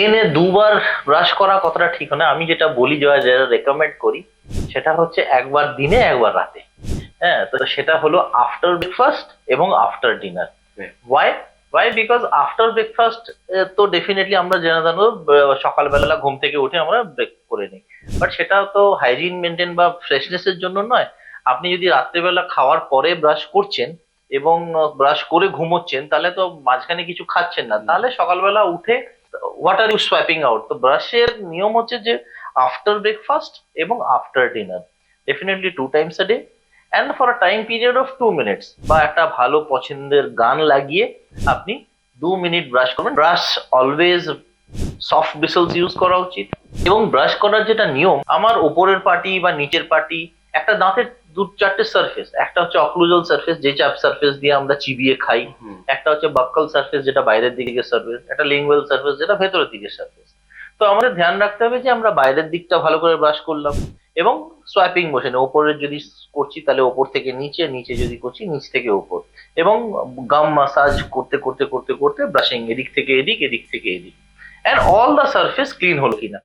দিনে দুবার ব্রাশ করা কতটা ঠিক না। আমি যেটা বলি যেটা যেটা রেকমেন্ড করি সেটা হচ্ছে একবার দিনে একবার রাতে। হ্যাঁ তো সেটা হলো আফটার ব্রেকফাস্ট এবং after dinner why why because after breakfast তো ডেফিনেটলি আমরা জেনে জানো সকালবেলা ঘুম থেকে উঠে আমরা ব্রেক করে নিই। বাট সেটা তো হাইজিন মেনটেন বা ফ্রেশনেসের জন্য নয়। আপনি যদি রাত্রেবেলা খাওয়ার পরে ব্রাশ করছেন এবং ব্রাশ করে ঘুমোচ্ছেন তাহলে তো মাঝখানে কিছু খাচ্ছেন না। তাহলে সকালবেলা উঠে what are you swiping out তো ব্রাশের নিয়ম হচ্ছে যে আফটার ব্রেকফাস্ট এবং after dinner definitely two times a day and for a time period of two minutes বা একটা ভালো পছন্দের গান লাগিয়ে আপনি দু মিনিট ব্রাশ করবেন। Brush always soft bristles use করা উচিত। এবং ব্রাশ করার যেটা নিয়ম, আমার উপরের পার্টি বা নিচের পার্টি একটা দাঁতের দু চারটে সারফেস একটা হচ্ছে অক্লুজাল সারফেস যে চাপ সারফেস দিয়ে আমরা চিবিয়ে খাই। একটা হচ্ছে বাক্কাল সারফেস যেটা বাইরের দিকে সারফেস একটা লিঙ্গুয়াল সারফেস যেটা ভেতরের দিকে সারফেস তো আমাদের ধ্যান রাখতে হবে যে আমরা বাইরের দিকটা ভালো করে ব্রাশ করলাম এবং সোয়াইপিং মোশনে ওপরের যদি করছি তাহলে ওপর থেকে নিচে নিচে যদি করছি নিচ থেকে ওপর। এবং গাম মাসাজ করতে করতে করতে করতে ব্রাশিং এদিক থেকে এদিক এদিক থেকে এদিক। And all the surface clean হলো কিনা?